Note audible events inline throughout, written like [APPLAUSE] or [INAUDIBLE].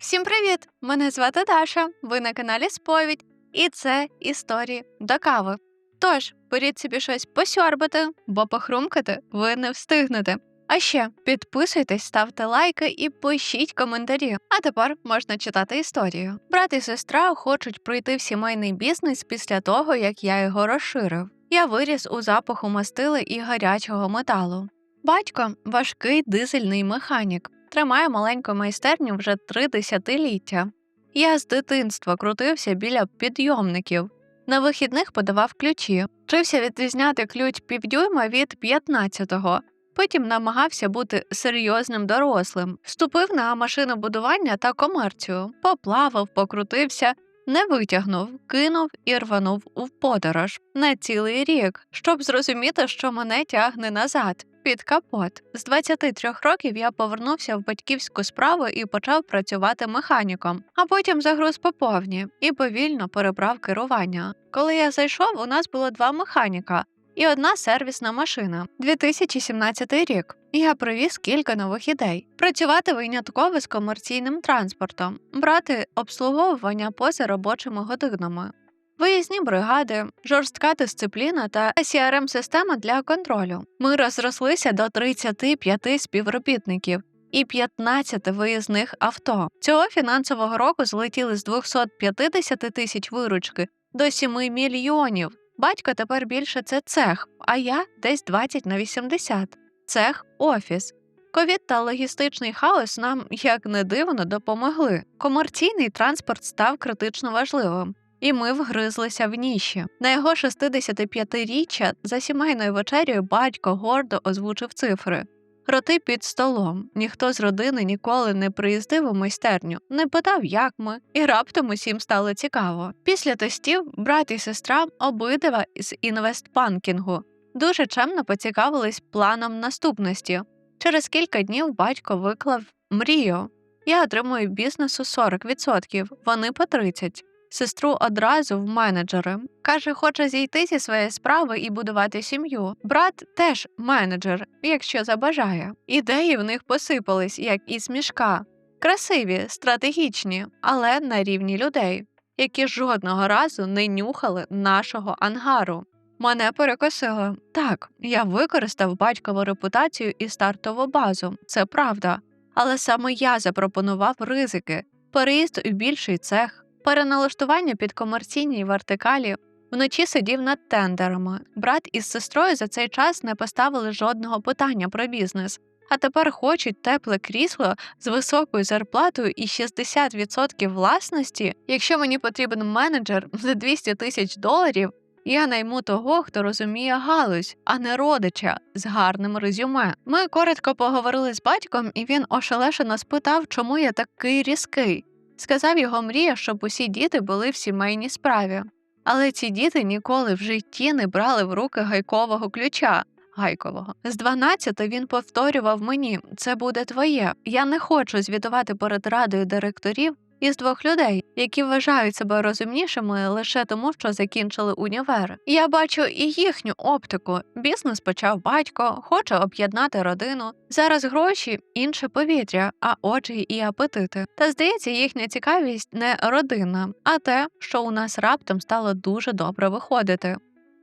Всім привіт! Мене звати Даша. Ви на каналі Сповідь, і це історії до кави. Тож беріть собі щось посьорбати, бо похрумкати ви не встигнете. А ще підписуйтесь, ставте лайки і пишіть коментарі. А тепер можна читати історію. Брат і сестра хочуть пройти в сімейний бізнес після того, як я його розширив. Я виріс у запаху мастили і гарячого металу. Батько важкий дизельний механік, тримає маленьку майстерню вже три десятиліття. Я з дитинства крутився біля підйомників. На вихідних подавав ключі, вчився відрізняти ключ півдюйма від 15-го. Потім намагався бути серйозним дорослим, вступив на машинобудування та комерцію, поплавав, покрутився, не витягнув, кинув і рванув у подорож на цілий рік, щоб зрозуміти, що мене тягне назад. Під капот з 23 років я повернувся в батьківську справу і почав працювати механіком, а потім загруз по повні і повільно перебрав керування. Коли я зайшов, у нас було два механіка і одна сервісна машина. 2017 рік. Я привіз кілька нових ідей: працювати винятково з комерційним транспортом, брати обслуговування поза робочими годинами. Виїзні бригади, жорстка дисципліна та crm система для контролю. Ми розрослися до 35 співробітників і 15 виїзних авто. Цього фінансового року злетіли з 250 тисяч виручки до 7 мільйонів. Батько тепер більше це цех, а я десь 20 на 80. Цех офіс. Ковід та логістичний хаос нам, як не дивно, допомогли. Комерційний транспорт став критично важливим. І ми вгризлися в ніші. На його 65-річчя за сімейною вечерею батько гордо озвучив цифри. Роти під столом. Ніхто з родини ніколи не приїздив у майстерню, не питав, як ми, і раптом усім стало цікаво. Після тестів брат і сестра обидва з інвестпанкінгу дуже чемно поцікавились планом наступності. Через кілька днів батько виклав мрію. Я отримую бізнесу 40%, вони по 30% сестру одразу в менеджери. Каже, хоче зійти зі своєї справи і будувати сім'ю. Брат теж менеджер, якщо забажає. Ідеї в них посипались, як із мішка. Красиві, стратегічні, але на рівні людей, які жодного разу не нюхали нашого ангару. Мене перекосило. Так, я використав батькову репутацію і стартову базу, це правда. Але саме я запропонував ризики, переїзд у більший цех, Переналаштування під комерційній вертикалі вночі сидів над тендерами. Брат із сестрою за цей час не поставили жодного питання про бізнес, а тепер хочуть тепле крісло з високою зарплатою і 60% власності. Якщо мені потрібен менеджер за 200 тисяч доларів, я найму того, хто розуміє галузь, а не родича з гарним резюме. Ми коротко поговорили з батьком, і він ошелешено спитав, чому я такий різкий. Сказав його мрія, щоб усі діти були в сімейній справі. Але ці діти ніколи в житті не брали в руки гайкового ключа. Гайкового. З 12 він повторював мені це буде твоє. Я не хочу звітувати перед радою директорів із двох людей, які вважають себе розумнішими лише тому, що закінчили універ. Я бачу і їхню оптику. Бізнес почав батько, хоче об'єднати родину. Зараз гроші інше повітря, а очі і апетити. Та здається, їхня цікавість не родинна, а те, що у нас раптом стало дуже добре виходити.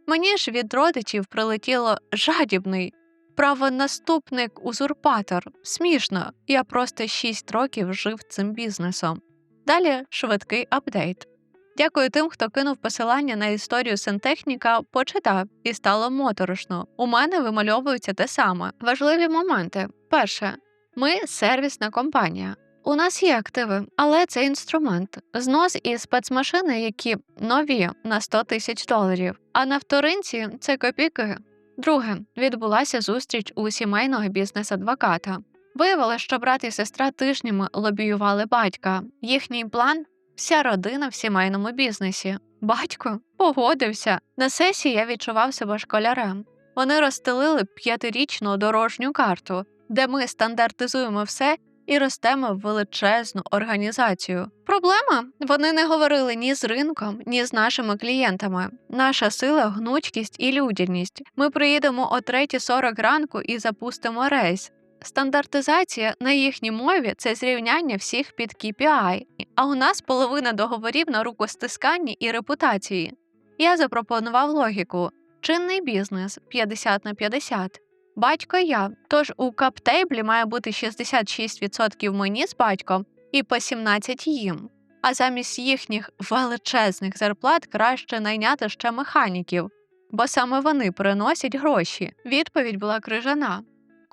Мені ж від родичів прилетіло жадібний. Правонаступник узурпатор. Смішно, я просто шість років жив цим бізнесом. Далі швидкий апдейт. Дякую тим, хто кинув посилання на історію сантехніка, почитав і стало моторошно. У мене вимальовується те саме. Важливі моменти. Перше, ми сервісна компанія. У нас є активи, але це інструмент. Знос і спецмашини, які нові на 100 тисяч доларів. А на вторинці це копійки. Друге, відбулася зустріч у сімейного бізнес-адвоката. Виявилося, що брат і сестра тижнями лобіювали батька. Їхній план вся родина в сімейному бізнесі. Батько погодився. На сесії я відчував себе школярем. Вони розстелили п'ятирічну дорожню карту, де ми стандартизуємо все і ростемо в величезну організацію. Проблема вони не говорили ні з ринком, ні з нашими клієнтами. Наша сила, гнучкість і людяність. Ми приїдемо о 3.40 ранку і запустимо рейс. Стандартизація на їхній мові це зрівняння всіх під KPI, а у нас половина договорів на рукостисканні і репутації. Я запропонував логіку: чинний бізнес 50 на 50. Батько я. Тож у каптейблі має бути 66% мені з батьком і по 17 їм. А замість їхніх величезних зарплат краще найняти ще механіків, бо саме вони приносять гроші. Відповідь була крижана.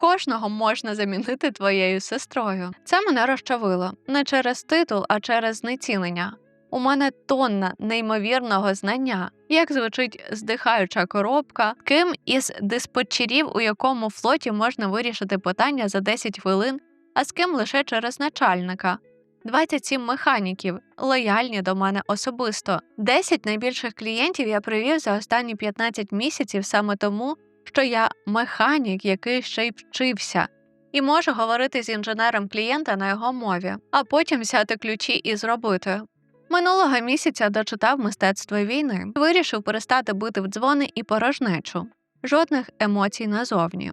Кожного можна замінити твоєю сестрою. Це мене розчавило не через титул, а через знецінення. У мене тонна неймовірного знання, як звучить здихаюча коробка, ким із диспетчерів, у якому флоті можна вирішити питання за 10 хвилин, а з ким лише через начальника. 27 механіків лояльні до мене особисто. 10 найбільших клієнтів я привів за останні 15 місяців саме тому, що я механік, який ще й вчився, і можу говорити з інженером клієнта на його мові, а потім взяти ключі і зробити. Минулого місяця дочитав мистецтво війни, вирішив перестати бити в дзвони і порожнечу, жодних емоцій назовні.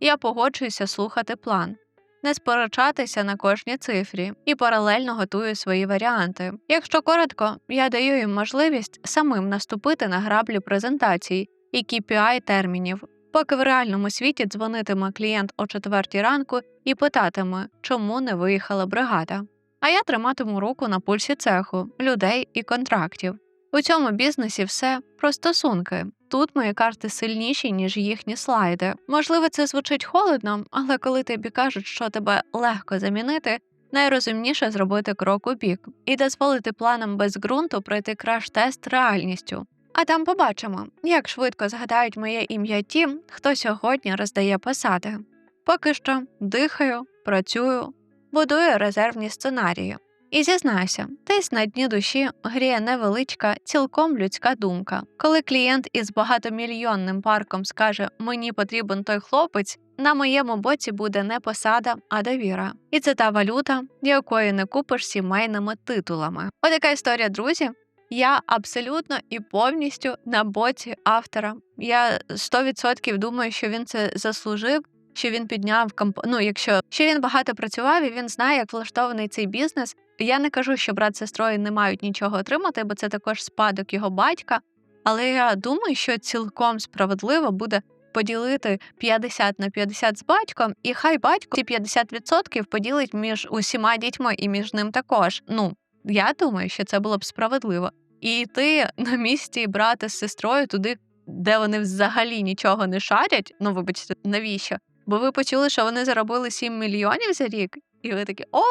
Я погоджуюся слухати план, не сперечатися на кожній цифрі і паралельно готую свої варіанти. Якщо коротко, я даю їм можливість самим наступити на граблі презентацій і KPI термінів, поки в реальному світі дзвонитиме клієнт о четвертій ранку і питатиме, чому не виїхала бригада. А я триматиму руку на пульсі цеху, людей і контрактів. У цьому бізнесі все про стосунки. Тут мої карти сильніші, ніж їхні слайди. Можливо, це звучить холодно, але коли тобі кажуть, що тебе легко замінити, найрозумніше зробити крок у бік і дозволити планам без ґрунту пройти краш-тест реальністю. А там побачимо, як швидко згадають моє ім'я ті, хто сьогодні роздає посади. Поки що дихаю, працюю, будую резервні сценарії. І зізнаюся, десь на дні душі гріє невеличка, цілком людська думка. Коли клієнт із багатомільйонним парком скаже Мені потрібен той хлопець, на моєму боці буде не посада, а довіра. І це та валюта, якої не купиш сімейними титулами. Отака історія, друзі. Я абсолютно і повністю на боці автора. Я 100% думаю, що він це заслужив, що він підняв комп... Ну, якщо що він багато працював і він знає, як влаштований цей бізнес. Я не кажу, що брат з сестрою не мають нічого отримати, бо це також спадок його батька. Але я думаю, що цілком справедливо буде поділити 50 на 50 з батьком, і хай батько ці 50% поділить між усіма дітьми і між ним також. Ну я думаю, що це було б справедливо. І йти [LAUGHS] на місці брата з сестрою туди, де вони взагалі нічого не шарять. Ну, вибачте, навіщо? Бо ви почули, що вони заробили 7 мільйонів за рік, і ви такі, о,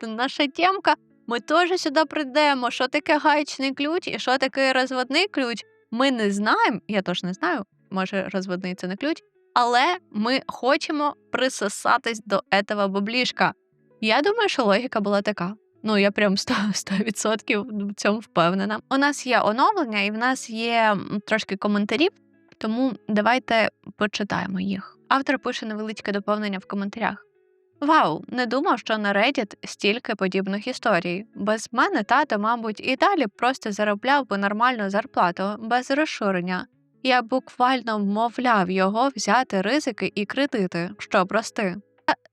це наша тємка, ми теж сюди прийдемо. Що таке гаечний ключ і що таке розводний ключ? Ми не знаємо, я теж не знаю, може розводний це не ключ, але ми хочемо присосатись до этого баблішка. Я думаю, що логіка була така. Ну, я прям [LAUGHS] 100%, 100% в цьому впевнена. У нас є оновлення, і в нас є трошки коментарів, тому давайте почитаємо їх. Автор пише невеличке доповнення в коментарях. Вау, не думав, що на Reddit стільки подібних історій. Без мене тато, мабуть, і далі просто заробляв би нормальну зарплату без розширення. Я буквально вмовляв його взяти ризики і кредити, щоб рости.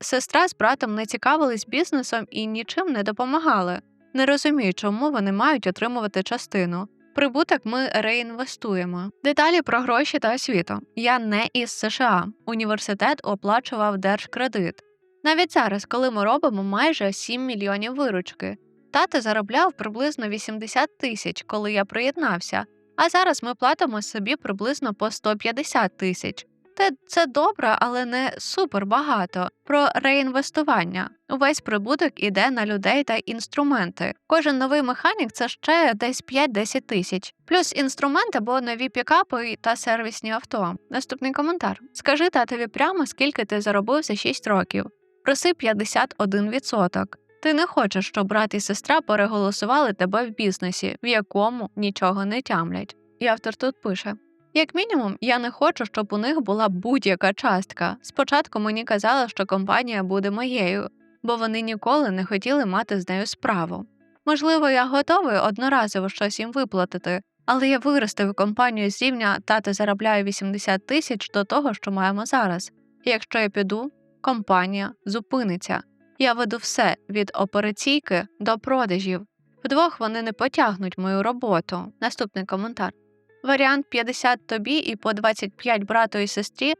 Сестра з братом не цікавились бізнесом і нічим не допомагали. Не розумію, чому вони мають отримувати частину. Прибуток ми реінвестуємо. Деталі про гроші та освіту. Я не із США. Університет оплачував держкредит. Навіть зараз, коли ми робимо майже 7 мільйонів виручки, тато заробляв приблизно 80 тисяч, коли я приєднався. А зараз ми платимо собі приблизно по 150 тисяч. Це добре, але не супер багато. Про реінвестування. Увесь прибуток іде на людей та інструменти. Кожен новий механік це ще десь 5-10 тисяч, плюс інструмент або нові пікапи та сервісні авто. Наступний коментар: скажи татові прямо, скільки ти заробив за 6 років. Проси 51%. Ти не хочеш, щоб брат і сестра переголосували тебе в бізнесі, в якому нічого не тямлять. І автор тут пише. Як мінімум, я не хочу, щоб у них була будь-яка частка. Спочатку мені казали, що компанія буде моєю, бо вони ніколи не хотіли мати з нею справу. Можливо, я готовий одноразово щось їм виплатити, але я виростив компанію з рівня тато заробляє 80 тисяч до того, що маємо зараз. Якщо я піду, компанія зупиниться. Я веду все від операційки до продажів. Вдвох вони не потягнуть мою роботу. Наступний коментар. Варіант 50 тобі і по 25 брату і сестрі